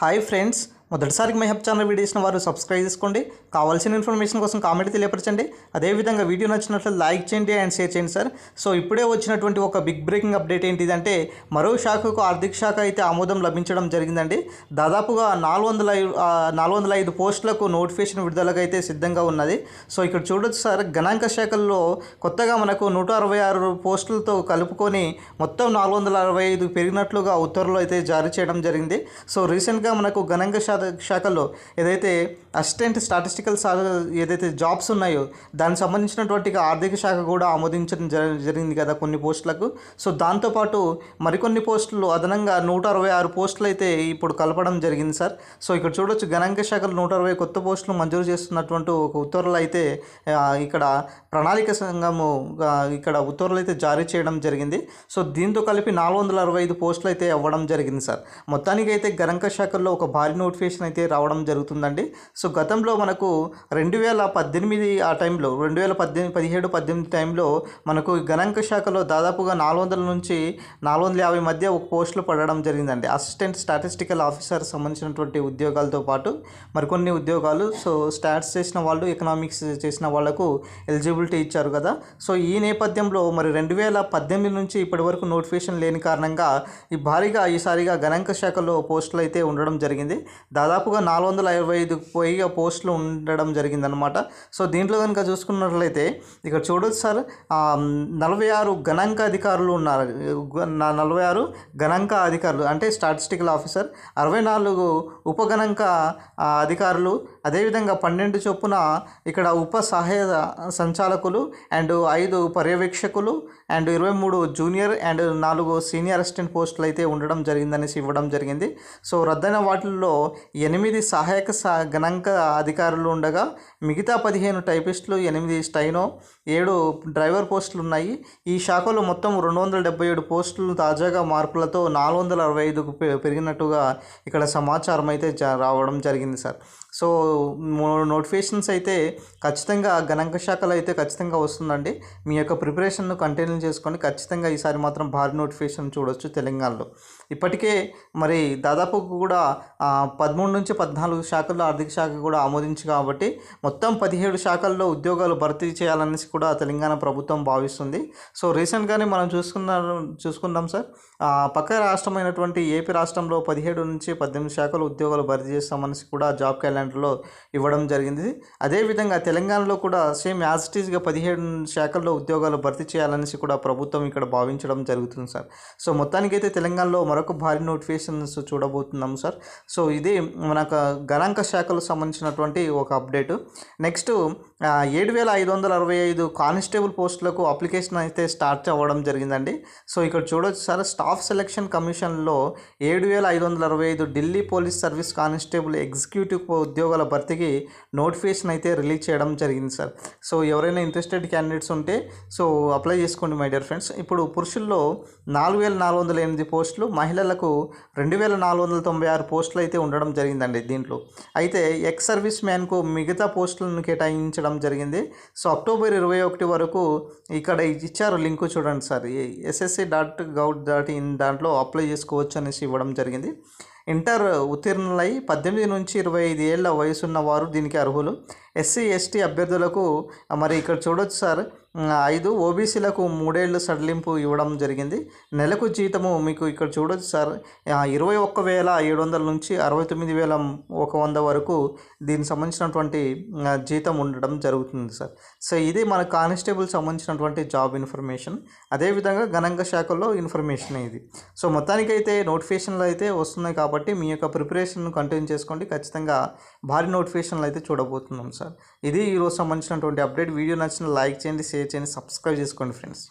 Hi friends మొదటిసారికి my హెప్ channel video ఇచ్చిన వారు సబ్స్క్రైబ్ చేసుకోండి. కావాల్సిన ఇన్ఫర్మేషన్ కోసం కామెంట్ తెలియపరచండి. అదేవిధంగా వీడియో నచ్చినట్లు లైక్ చేయండి అండ్ షేర్ చేయండి సార్. సో ఇప్పుడే వచ్చినటువంటి ఒక బిగ్ బ్రేకింగ్ అప్డేట్ ఏంటిదంటే మరో శాఖకు ఆర్థిక శాఖ అయితే ఆమోదం లభించడం జరిగిందండి. దాదాపుగా నాలుగు వందల నాలుగు వందల ఐదు పోస్టులకు నోటిఫికేషన్ విడుదలకైతే అయితే సిద్ధంగా ఉన్నది. సో ఇక్కడ చూడొచ్చు సార్ గణాంక శాఖల్లో కొత్తగా మనకు నూట అరవై ఆరు పోస్టులతో కలుపుకొని మొత్తం నాలుగు వందల అరవై ఐదు పెరిగినట్లుగా ఉత్తర్వులు అయితే జారీ చేయడం జరిగింది. సో రీసెంట్గా మనకు గణాంక శాఖ శాఖలో ఏదైతే అసిస్టెంట్ స్టాటిస్టికల్ ఏదైతే జాబ్స్ ఉన్నాయో దానికి సంబంధించినటువంటి ఆర్థిక శాఖ కూడా ఆమోదించడం జరిగింది కదా కొన్ని పోస్టులకు. సో దాంతోపాటు మరికొన్ని పోస్టులు అదనంగా నూట అరవై ఆరు పోస్టులు అయితే ఇప్పుడు కలపడం జరిగింది సార్. సో ఇక్కడ చూడొచ్చు గణాంక శాఖలు నూట అరవై కొత్త పోస్టులు మంజూరు చేస్తున్నటువంటి ఒక ఉత్తర్వులు అయితే ఇక్కడ ప్రణాళిక సంఘము ఇక్కడ ఉత్తర్వులు అయితే జారీ చేయడం జరిగింది. సో దీంతో కలిపి నాలుగు వందల అరవై ఐదు పోస్టులు అయితే అవ్వడం జరిగింది సార్. మొత్తానికి అయితే గణాంక శాఖల్లో ఒక భారీ నోటిఫికేషన్ అయితే రావడం జరుగుతుందండి. సో గతంలో మనకు రెండు వేల పద్దెనిమిది ఆ టైంలో రెండు వేల పద్దెనిమిది పదిహేడు పద్దెనిమిది టైంలో మనకు గణాంక శాఖలో దాదాపుగా నాలుగు వందల నుంచి నాలుగు వందల యాభై మధ్య ఒక పోస్టులు పడడం జరిగిందండి. అసిస్టెంట్ స్టాటిస్టికల్ ఆఫీసర్ సంబంధించినటువంటి ఉద్యోగాలతో పాటు మరికొన్ని ఉద్యోగాలు సో స్టాట్స్ చేసిన వాళ్ళు ఎకనామిక్స్ చేసిన వాళ్ళకు ఎలిజిబిలిటీ ఇచ్చారు కదా. సో ఈ నేపథ్యంలో మరి రెండు వేల పద్దెనిమిది నుంచి ఇప్పటి వరకు నోటిఫికేషన్ లేని కారణంగా ఈ భారీగా ఈసారిగా గణాంక శాఖలో పోస్టులు అయితే ఉండడం జరిగింది. దాదాపుగా నాలుగు వందల ఇరవై ఐదు పైగా పోస్టులు ఉండడం జరిగిందనమాట సో దీంట్లో కనుక చూసుకున్నట్లయితే ఇక్కడ చూడొచ్చు సార్ నలభై ఆరు గణాంక అధికారులు ఉన్నారు. నలభై ఆరు గణాంక అధికారులు అంటే స్టాటిస్టికల్ ఆఫీసర్ అరవై నాలుగు ఉపగణాంక అధికారులు అదేవిధంగా పన్నెండు చొప్పున ఇక్కడ ఉప సహాయ సంచాలకులు అండ్ ఐదు పర్యవేక్షకులు అండ్ ఇరవై మూడు జూనియర్ అండ్ నాలుగు సీనియర్ అసిస్టెంట్ పోస్టులు అయితే ఉండడం జరిగిందనేసి ఇవ్వడం జరిగింది. సో రద్దయిన వాటిల్లో ఎనిమిది సహాయక సా గణాంక అధికారులు ఉండగా మిగతా పదిహేను టైపిస్టులు ఎనిమిది స్టైనో ఏడు డ్రైవర్ పోస్టులు ఉన్నాయి ఈ శాఖలో మొత్తం రెండు వందల డెబ్బై ఏడు పోస్టులు తాజాగా మార్పులతో నాలుగు వందల అరవై ఐదుకు పెరిగినట్టుగా ఇక్కడ సమాచారం అయితే రావడం జరిగింది సార్. సో నోటిఫికేషన్స్ అయితే ఖచ్చితంగా గణాంక శాఖలో అయితే ఖచ్చితంగా వస్తుందండి. మీ యొక్క ప్రిపరేషన్ను కంటిన్యూ చేసుకొని ఖచ్చితంగా ఈసారి మాత్రం భారీ నోటిఫికేషన్ చూడొచ్చు తెలంగాణలో. ఇప్పటికే మరి దాదాపు కూడా పదమూడు నుంచి పద్నాలుగు శాఖల్లో ఆర్థిక శాఖ కూడా ఆమోదించి కాబట్టి మొత్తం పదిహేడు శాఖల్లో ఉద్యోగాలు భర్తీ చేయాలనేసి కూడా తెలంగాణ ప్రభుత్వం భావిస్తుంది. సో రీసెంట్గానే మనం చూసుకున్న చూసుకుందాం సార్. పక్క రాష్ట్రమైనటువంటి ఏపీ రాష్ట్రంలో పదిహేడు నుంచి పద్దెనిమిది శాఖలు ఉద్యోగాలు భర్తీ చేస్తామనేసి కూడా జాబ్ దాంట్లో ఇవ్వడం జరిగింది. అదేవిధంగా తెలంగాణలో కూడా సేమ్ యాజ్ ఇట్ ఈస్గా పదిహేడు శాఖల్లో ఉద్యోగాలు భర్తీ చేయాలనేసి కూడా ప్రభుత్వం ఇక్కడ భావించడం జరుగుతుంది సార్. సో మొత్తానికైతే తెలంగాణలో మరొక భారీ నోటిఫికేషన్స్ చూడబోతున్నాం సార్. సో ఇది మనకు గణాంక శాఖలకు సంబంధించినటువంటి ఒక అప్డేటు. నెక్స్ట్ ఏడు వేల ఐదు వందల అరవై ఐదు కానిస్టేబుల్ పోస్టులకు అప్లికేషన్ అయితే స్టార్ట్ అవ్వడం జరిగిందండి. సో ఇక్కడ చూడొచ్చు సార్ స్టాఫ్ సెలక్షన్ కమిషన్లో ఏడు వేల ఐదు వందల అరవై ఐదు Delhi police service constable executive ఉద్యోగాల భర్తీకి నోటిఫికేషన్ అయితే రిలీజ్ చేయడం జరిగింది సార్. సో ఎవరైనా ఇంట్రెస్టెడ్ క్యాండిడేట్స్ ఉంటే సో అప్లై చేసుకోండి మై డియర్ ఫ్రెండ్స్. ఇప్పుడు పురుషుల్లో నాలుగు వేల నాలుగు వందల ఎనిమిది పోస్టులు మహిళలకు రెండు వేల నాలుగు వందల తొంభై ఆరు పోస్టులు అయితే ఉండడం జరిగిందండి దీంట్లో. అయితే ఎక్స్ సర్వీస్ మ్యాన్కు మిగతా పోస్టులను కేటాయించడం జరిగింది. సో అక్టోబర్ ఇరవై ఒకటి వరకు ఇక్కడ ఇచ్చారు లింక్ చూడండి sir. SSC dot gov dot in దాంట్లో అప్లై చేసుకోవచ్చు అనేసి ఇవ్వడం జరిగింది. ఇంటర్ ఉత్తీర్ణులై పద్దెనిమిది నుంచి ఇరవై ఐదు ఏళ్ళ వయసున్న వారు దీనికి అర్హులు. ఎస్సీ ఎస్టీ అభ్యర్థులకు మరి ఇక్కడ చూడొచ్చు సార్ ఐదు ఓబీసీలకు మూడేళ్ళు సడలింపు ఇవ్వడం జరిగింది. నెలకు జీతము మీకు ఇక్కడ చూడొచ్చు సార్ ఇరవై ఒక్క వేల ఏడు వందల నుంచి అరవై తొమ్మిది వేల ఒక వంద వరకు దీనికి సంబంధించినటువంటి జీతం ఉండడం జరుగుతుంది సార్. సో ఇది మన కానిస్టేబుల్ సంబంధించినటువంటి జాబ్ ఇన్ఫర్మేషన్. అదేవిధంగా గణాంక శాఖలో ఇన్ఫర్మేషన్ ఇది. సో మొత్తానికైతే నోటిఫికేషన్లు అయితే వస్తున్నాయి కాబట్టి మీ యొక్క ప్రిపరేషన్ కంటిన్యూ చేసుకోండి. ఖచ్చితంగా భారీ నోటిఫికేషన్లు అయితే చూడబోతున్నాం సార్. ఇది ఈరోజు సంబంధించినటువంటి అప్డేట్ వీడియో నచ్చిన లైక్ చేయండి షేర్ చేయండి సబ్స్క్రైబ్ చేసుకోండి ఫ్రెండ్స్